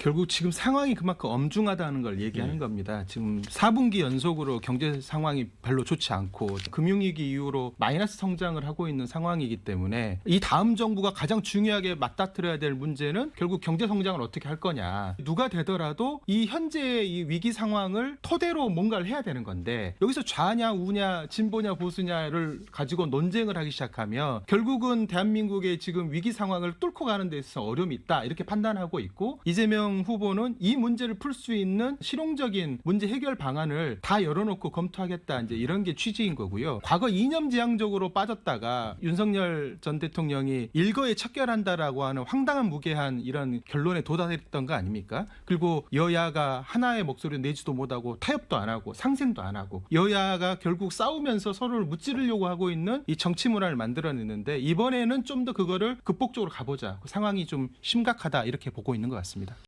결국 지금 상황이 그만큼 엄중하다는 걸 얘기하는 네. 겁니다. 지금 4분기 연속으로 경제 상황이 별로 좋지 않고 금융위기 이후로 마이너스 성장을 하고 있는 상황이기 때문에 이 다음 정부가 가장 중요하게 맞닥뜨려야 될 문제는 결국 경제 성장을 어떻게 할 거냐. 누가 되더라도 이 현재의 이 위기 상황을 토대로 뭔가를 해야 되는 건데 여기서 좌냐 우냐 진보냐 보수냐를 가지고 논쟁을 하기 시작하면 결국은 대한민국의 지금 위기 상황을 뚫고 가는 데 있어서 어려움이 있다 이렇게 판단하고 있고 이재명 후보는 이 문제를 풀 수 있는 실용적인 문제 해결 방안을 다 열어놓고 검토하겠다 이제 이런 게 취지인 거고요. 과거 이념지향적으로 빠졌다가 윤석열 전 대통령이 일거에 척결한다라고 하는 황당한 무게한 이런 결론에 도달했던 거 아닙니까? 그리고 여야가 하나의 목소리를 내지도 못하고 타협도 안 하고 상생도 안 하고 여야가 결국 싸우면서 서로를 무찌르려고 하고 있는 이 정치 문화를 만들어내는데 이번에는 좀 더 그거를 극복적으로 가보자. 그 상황이 좀 심각하다 이렇게 보고 있는 것 같습니다.